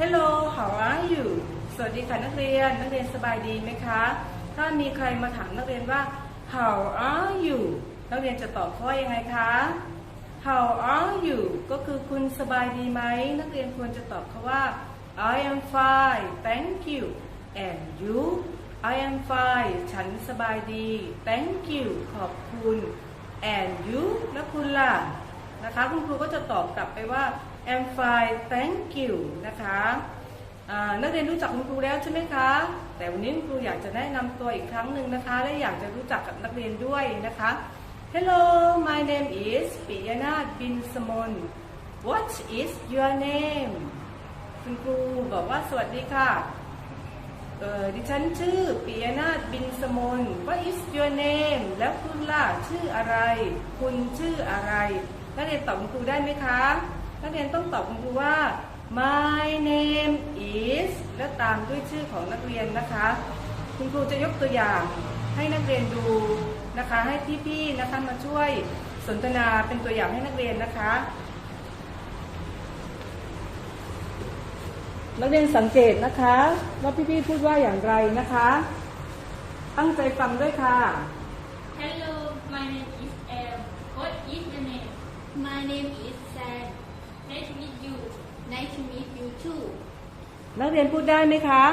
Hello how are you สวัสดีค่ะนักเรียน นักเรียนสบายดีไหมคะ ถ้ามีใครมาถามนักเรียนว่า how are you นักเรียนจะตอบเขาว่ายังไงคะ how are you ก็คือคุณสบายดีไหม นักเรียนควรจะตอบเขาว่า I am fine thank you and you I am fine ฉันสบายดี thank you ขอบคุณ and you แล้วคุณล่ะ นะคะ คุณครูก็จะตอบกลับไปว่า am fine thank you นะคะนักเรียนรู้จักคุณครูแล้วใช่ไหมคะ แต่วันนี้คุณครูอยากจะแนะนำตัวอีกครั้งหนึ่งนะคะ และอยากจะรู้จักกับนักเรียนด้วยนะคะ Hello my name is ปิยนาถบินสมน What is your name คุณครูบอกว่าสวัสดีค่ะดิฉันชื่อปิยนาถบินสมน What is your name แล้วคุณล่ะชื่ออะไร คุณชื่ออะไรนักเรียนตอบคุณครูได้ไหมคะ นักเรียนต้องตอบคุณครูว่า My name is และตามด้วยชื่อของนักเรียนนะคะ คุณครูจะยกตัวอย่างให้นักเรียนดูนะคะ ให้พี่ๆนะคะมาช่วยสนทนาเป็นตัวอย่างให้นักเรียนนะคะ นักเรียนสังเกตนะคะว่าพี่ๆพูดว่าอย่างไรนะคะ ตั้งใจฟังด้วยค่ะ Hello, my name is El What is your name? My name is Sam. Nice to meet you. Nice to meet you too. นักเรียนพูดได้ไหมคะ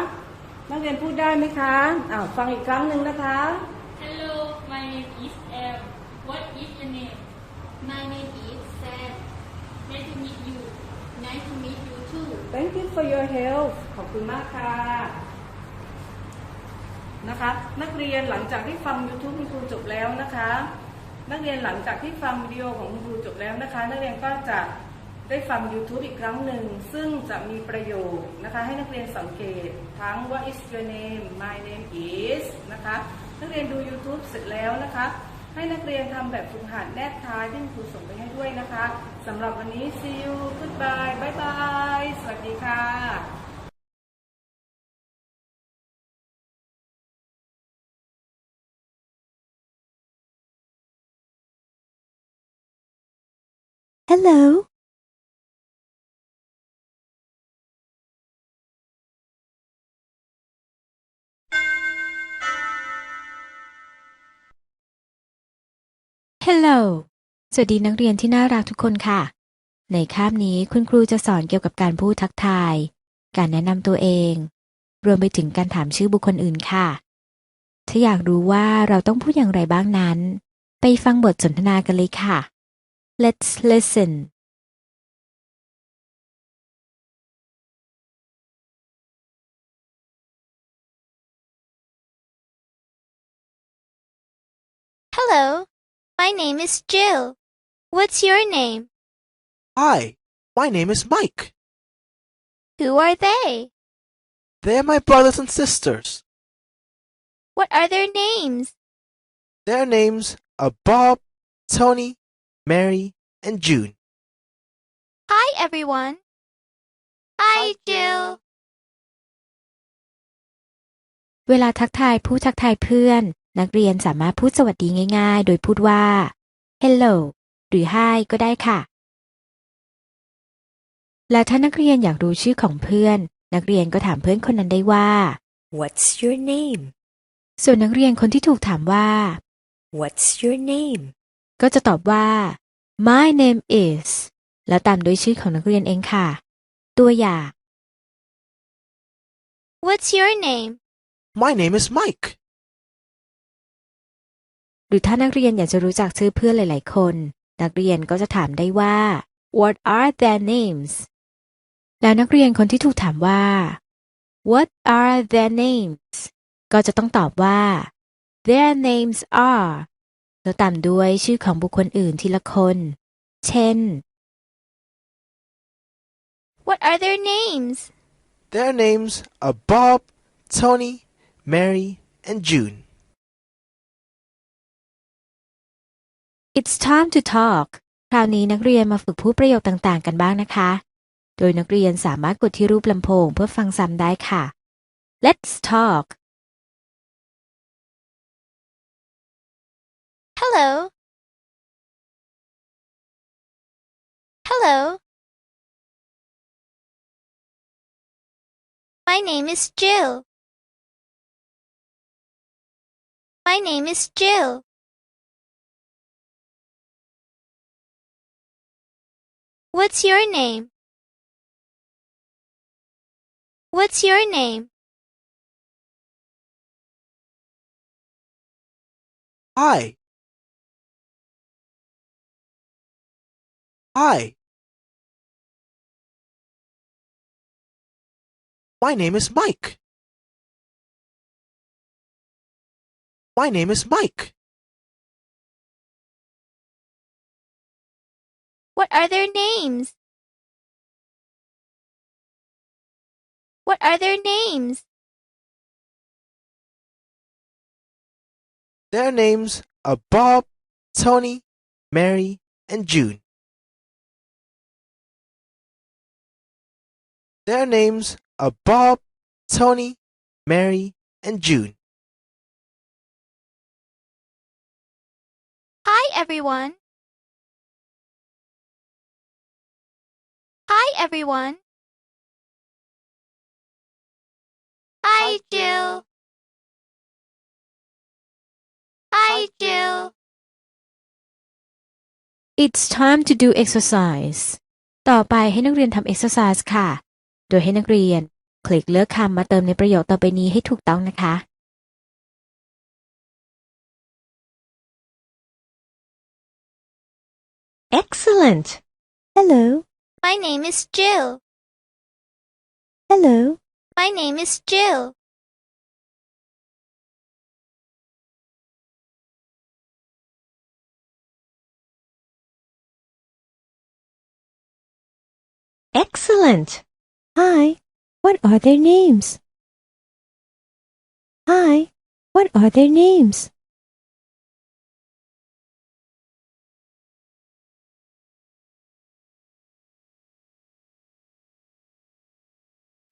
นักเรียนพูดได้ไหมคะอ้าวฟังอีกครั้งหนึ่งนะคะ Hello, my name is Elle. What is your name? My name is Sam. Nice to meet you. Nice to meet you too. Thank you for your help ขอบคุณมากค่ะนะคะ นักเรียนหลังจากที่ฟัง YouTube คุณครูจบแล้วนะคะ นักเรียนหลังจากที่ฟังวิดีโอของคุณครูจบแล้วนะคะ นักเรียนก็จะ ได้ฟัง YouTube อีกครั้งหนึ่ง ซึ่งจะมีประโยชน์นะคะให้นักเรียนสังเกตทั้ง What is your name My name is นะคะนักเรียนดู YouTube เสร็จแล้วนะคะ ให้นักเรียนทำแบบฝึกหัดแนบท้ายที่ครูส่งไปให้ด้วยนะคะสำหรับวันนี้ see you goodbye bye bye สวัสดีค่ะ Hello. Hello สวัสดีนักเรียนที่น่ารักทุกคนค่ะ ในคาบนี้คุณครูจะสอนเกี่ยวกับการพูดทักทาย การแนะนำตัวเอง รวมไปถึงการถามชื่อบุคคลอื่นค่ะ ถ้าอยากรู้ว่าเราต้องพูดอย่างไรบ้างนั้น ไปฟังบทสนทนากันเลยค่ะ Let's listen. Hello. My name is Jill. What's your name? Hi, my name is Mike. Who are they? They're my brothers and sisters. What are their names? Their names are Bob, Tony, Mary, and June. Hi, everyone. Hi, Jill. เวลาทักทายผู้ทักทายเพื่อน นักเรียนสามารถพูดสวัสดีง่าย ๆ โดยพูดว่า hello หรือ hi ก็ได้ค่ะ และถ้านักเรียนอยากรู้ชื่อของเพื่อน นักเรียนก็ถามเพื่อนคนนั้นได้ว่า What's your name? ส่วนนักเรียนคนที่ถูกถามว่า What's your name? ก็จะตอบว่า my name is แล้วตามด้วยชื่อของนักเรียนเองค่ะ ตัวอย่าง What's your name? My name is Mike. หรือถ้านักเรียนอยากจะรู้จักชื่อเพื่อนหลายๆคน นักเรียนก็จะถามได้ว่า What are their names แล้วนักเรียนคนที่ถูกถามว่า What are their names ก็จะต้องตอบว่า Their names are แล้วตามด้วยชื่อของบุคคลอื่นทีละคน เช่น What are their names? Their names are Bob, Tony, Mary, and June. It's time to talk คราวนี้นักเรียนมาฝึกพูดประโยคต่างๆ กันบ้างนะคะ โดยนักเรียนสามารถกดที่รูปลำโพงเพื่อฟังซ้ำได้ค่ะ Let's talk Hello. Hello. My name is Jill. My name is Jill. What's your name? What's your name? Hi. Hi. My name is Mike. My name is Mike. What are their names? What are their names? Their names are Bob, Tony, Mary, and June. Their names are Bob, Tony, Mary, and June. Hi, everyone. Hi, everyone. Hi, Jill. Hi, Jill. It's time to do exercise ต่อไปให้นักเรียนทำ exercise ค่ะ โดยให้นักเรียน คลิกเลือกคำมาเติมในประโยคต่อไปนี้ให้ถูกต้องนะคะ Excellent. Hello. My name is Jill. Hello. My name is Jill. Excellent. Hi. What are their names? Hi. What are their names?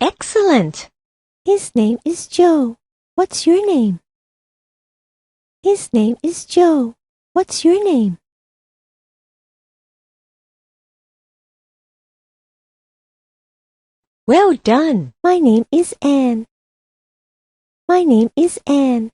Excellent. His name is Joe. What's your name? His name is Joe. What's your name? Well done. My name is Anne. My name is Anne.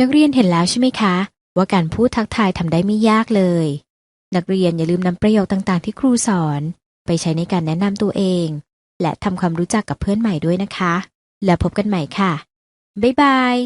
นักเรียนเห็นแล้วใช่ไหมคะ ว่าการพูดทักทายทำได้ไม่ยากเลย นักเรียนอย่าลืมนำประโยคต่างๆ ที่ครูสอน ไปใช้ในการแนะนำตัวเอง และทำความรู้จักกับเพื่อนใหม่ด้วยนะคะ แล้วพบกันใหม่ค่ะ บ๊ายบาย